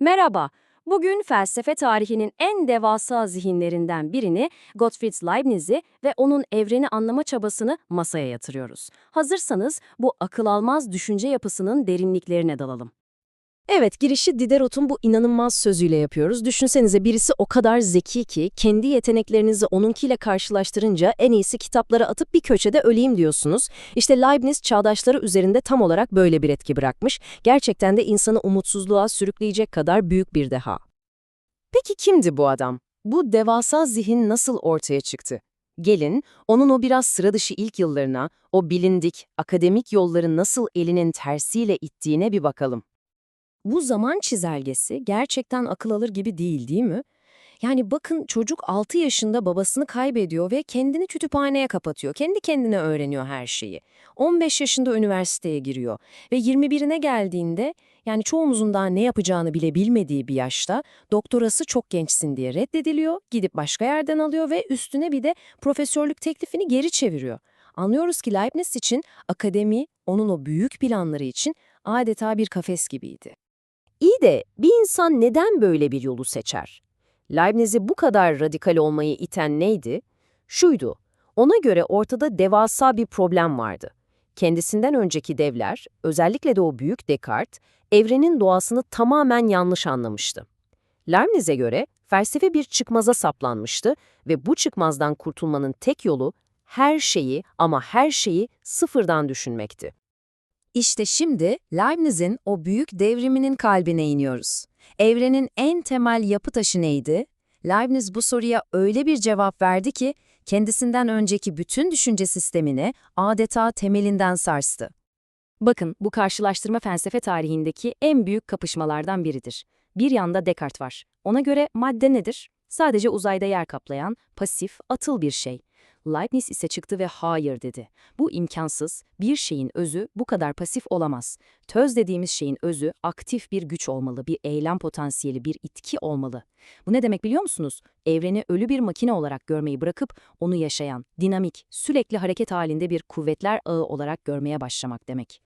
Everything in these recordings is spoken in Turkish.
Merhaba. Bugün felsefe tarihinin en devasa zihinlerinden birini, Gottfried Leibniz'i ve onun evreni anlama çabasını masaya yatırıyoruz. Hazırsanız bu akıl almaz düşünce yapısının derinliklerine dalalım. Evet, girişi Diderot'un bu inanılmaz sözüyle yapıyoruz. Düşünsenize birisi o kadar zeki ki kendi yeteneklerinizi onunkiyle karşılaştırınca en iyisi kitaplara atıp bir köşede öleyim diyorsunuz. İşte Leibniz çağdaşları üzerinde tam olarak böyle bir etki bırakmış. Gerçekten de insanı umutsuzluğa sürükleyecek kadar büyük bir deha. Peki kimdi bu adam? Bu devasa zihin nasıl ortaya çıktı? Gelin, onun o biraz sıra dışı ilk yıllarına, o bilindik, akademik yolları nasıl elinin tersiyle ittiğine bir bakalım. Bu zaman çizelgesi gerçekten akıl alır gibi değil değil mi? Yani bakın çocuk 6 yaşında babasını kaybediyor ve kendini kütüphaneye kapatıyor. Kendi kendine öğreniyor her şeyi. 15 yaşında üniversiteye giriyor ve 21'ine geldiğinde yani çoğumuzun daha ne yapacağını bile bilmediği bir yaşta doktorası çok gençsin diye reddediliyor, gidip başka yerden alıyor ve üstüne bir de profesörlük teklifini geri çeviriyor. Anlıyoruz ki Leibniz için akademi onun o büyük planları için adeta bir kafes gibiydi. İyi de bir insan neden böyle bir yolu seçer? Leibniz'i bu kadar radikal olmayı iten neydi? Şuydu, ona göre ortada devasa bir problem vardı. Kendisinden önceki devler, özellikle de o büyük Descartes, evrenin doğasını tamamen yanlış anlamıştı. Leibniz'e göre felsefe bir çıkmaza saplanmıştı ve bu çıkmazdan kurtulmanın tek yolu her şeyi ama her şeyi sıfırdan düşünmekti. İşte şimdi Leibniz'in o büyük devriminin kalbine iniyoruz. Evrenin en temel yapı taşı neydi? Leibniz bu soruya öyle bir cevap verdi ki kendisinden önceki bütün düşünce sistemini adeta temelinden sarstı. Bakın bu karşılaştırma felsefe tarihindeki en büyük kapışmalardan biridir. Bir yanda Descartes var. Ona göre madde nedir? Sadece uzayda yer kaplayan, pasif, atıl bir şey. Leibniz ise çıktı ve hayır dedi. Bu imkansız, bir şeyin özü bu kadar pasif olamaz. Töz dediğimiz şeyin özü aktif bir güç olmalı, bir eylem potansiyeli, bir itki olmalı. Bu ne demek biliyor musunuz? Evreni ölü bir makine olarak görmeyi bırakıp onu yaşayan, dinamik, sürekli hareket halinde bir kuvvetler ağı olarak görmeye başlamak demek.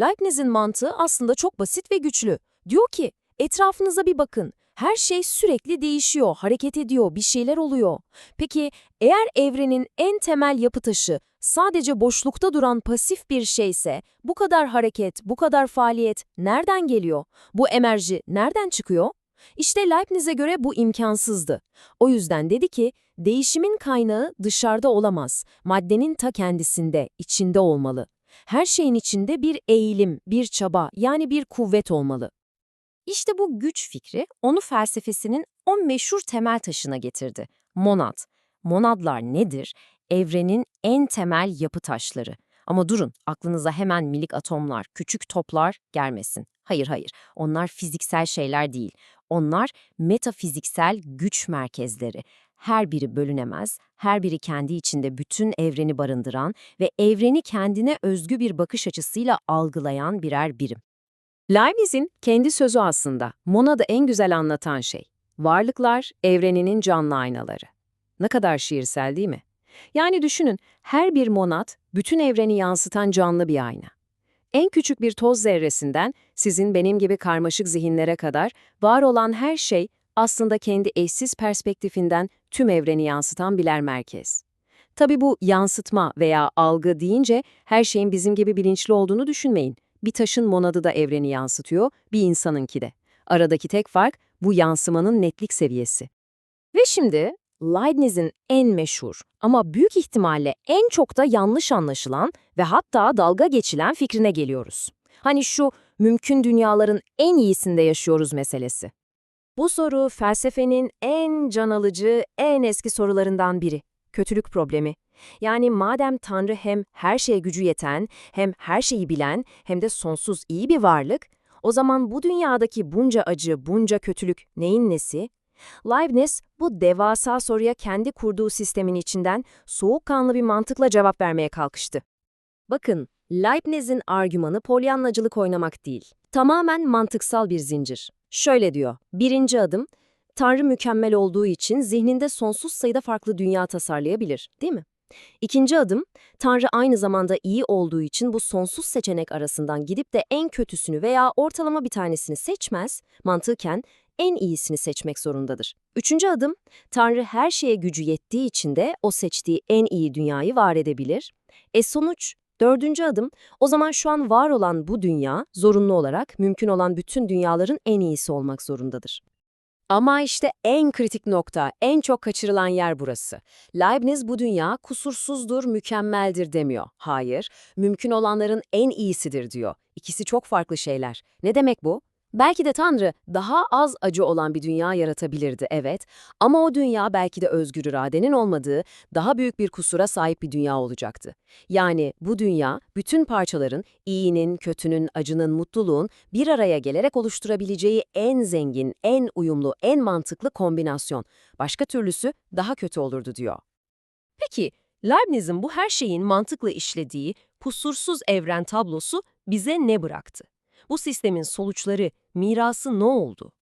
Leibniz'in mantığı aslında çok basit ve güçlü. Diyor ki, etrafınıza bir bakın. Her şey sürekli değişiyor, hareket ediyor, bir şeyler oluyor. Peki eğer evrenin en temel yapı taşı sadece boşlukta duran pasif bir şeyse, bu kadar hareket, bu kadar faaliyet nereden geliyor? Bu enerji nereden çıkıyor? İşte Leibniz'e göre bu imkansızdı. O yüzden dedi ki, değişimin kaynağı dışarıda olamaz, maddenin ta kendisinde, içinde olmalı. Her şeyin içinde bir eğilim, bir çaba, yani bir kuvvet olmalı. İşte bu güç fikri onu felsefesinin o meşhur temel taşına getirdi. Monad. Monadlar nedir? Evrenin en temel yapı taşları. Ama durun, aklınıza hemen minik atomlar, küçük toplar gelmesin. Hayır hayır, onlar fiziksel şeyler değil. Onlar metafiziksel güç merkezleri. Her biri bölünemez, her biri kendi içinde bütün evreni barındıran ve evreni kendine özgü bir bakış açısıyla algılayan birer birim. Leibniz'in kendi sözü aslında Monad'ı en güzel anlatan şey. Varlıklar evreninin canlı aynaları. Ne kadar şiirsel değil mi? Yani düşünün, her bir monad bütün evreni yansıtan canlı bir ayna. En küçük bir toz zerresinden sizin benim gibi karmaşık zihinlere kadar var olan her şey aslında kendi eşsiz perspektifinden tüm evreni yansıtan birer merkez. Tabi bu yansıtma veya algı deyince her şeyin bizim gibi bilinçli olduğunu düşünmeyin. Bir taşın monadı da evreni yansıtıyor, bir insanınki de. Aradaki tek fark bu yansımanın netlik seviyesi. Ve şimdi Leibniz'in en meşhur ama büyük ihtimalle en çok da yanlış anlaşılan ve hatta dalga geçilen fikrine geliyoruz. Hani şu mümkün dünyaların en iyisinde yaşıyoruz meselesi. Bu soru felsefenin en can alıcı, en eski sorularından biri. Kötülük problemi. Yani madem Tanrı hem her şeye gücü yeten, hem her şeyi bilen, hem de sonsuz iyi bir varlık, o zaman bu dünyadaki bunca acı, bunca kötülük neyin nesi? Leibniz bu devasa soruya kendi kurduğu sistemin içinden soğukkanlı bir mantıkla cevap vermeye kalkıştı. Bakın, Leibniz'in argümanı polyanlacılık oynamak değil. Tamamen mantıksal bir zincir. Şöyle diyor, birinci adım, Tanrı mükemmel olduğu için zihninde sonsuz sayıda farklı dünya tasarlayabilir, değil mi? İkinci adım, Tanrı aynı zamanda iyi olduğu için bu sonsuz seçenek arasından gidip de en kötüsünü veya ortalama bir tanesini seçmez, mantıken en iyisini seçmek zorundadır. Üçüncü adım, Tanrı her şeye gücü yettiği için de o seçtiği en iyi dünyayı var edebilir. E sonuç, dördüncü adım, o zaman şu an var olan bu dünya, zorunlu olarak mümkün olan bütün dünyaların en iyisi olmak zorundadır. Ama işte en kritik nokta, en çok kaçırılan yer burası. Leibniz bu dünya kusursuzdur, mükemmeldir demiyor. Hayır, mümkün olanların en iyisidir diyor. İkisi çok farklı şeyler. Ne demek bu? Belki de Tanrı daha az acı olan bir dünya yaratabilirdi, evet. Ama o dünya belki de özgür iradenin olmadığı, daha büyük bir kusura sahip bir dünya olacaktı. Yani bu dünya, bütün parçaların, iyinin, kötünün, acının, mutluluğun bir araya gelerek oluşturabileceği en zengin, en uyumlu, en mantıklı kombinasyon. Başka türlüsü daha kötü olurdu diyor. Peki, Leibniz'in bu her şeyin mantıkla işlediği kusursuz evren tablosu bize ne bıraktı? Bu sistemin sonuçları, mirası ne oldu?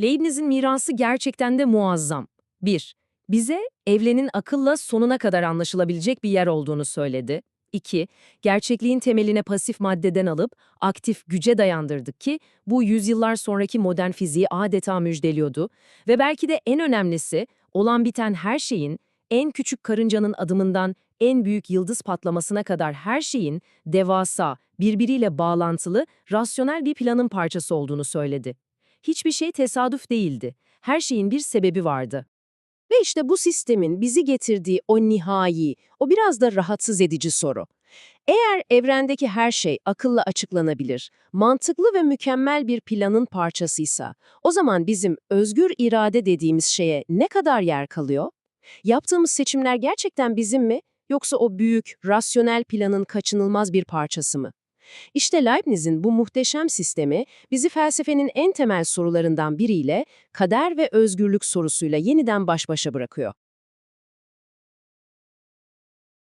Leibniz'in mirası gerçekten de muazzam. 1. Bize evrenin akılla sonuna kadar anlaşılabilecek bir yer olduğunu söyledi. 2. Gerçekliğin temeline pasif maddeden alıp aktif güce dayandırdık ki bu yüzyıllar sonraki modern fiziği adeta müjdeliyordu. Ve belki de en önemlisi olan biten her şeyin, en küçük karıncanın adımından en büyük yıldız patlamasına kadar her şeyin devasa, birbiriyle bağlantılı, rasyonel bir planın parçası olduğunu söyledi. Hiçbir şey tesadüf değildi. Her şeyin bir sebebi vardı. Ve işte bu sistemin bizi getirdiği o nihai, o biraz da rahatsız edici soru. Eğer evrendeki her şey akılla açıklanabilir, mantıklı ve mükemmel bir planın parçasıysa, o zaman bizim özgür irade dediğimiz şeye ne kadar yer kalıyor? Yaptığımız seçimler gerçekten bizim mi, yoksa o büyük, rasyonel planın kaçınılmaz bir parçası mı? İşte Leibniz'in bu muhteşem sistemi bizi felsefenin en temel sorularından biriyle kader ve özgürlük sorusuyla yeniden baş başa bırakıyor.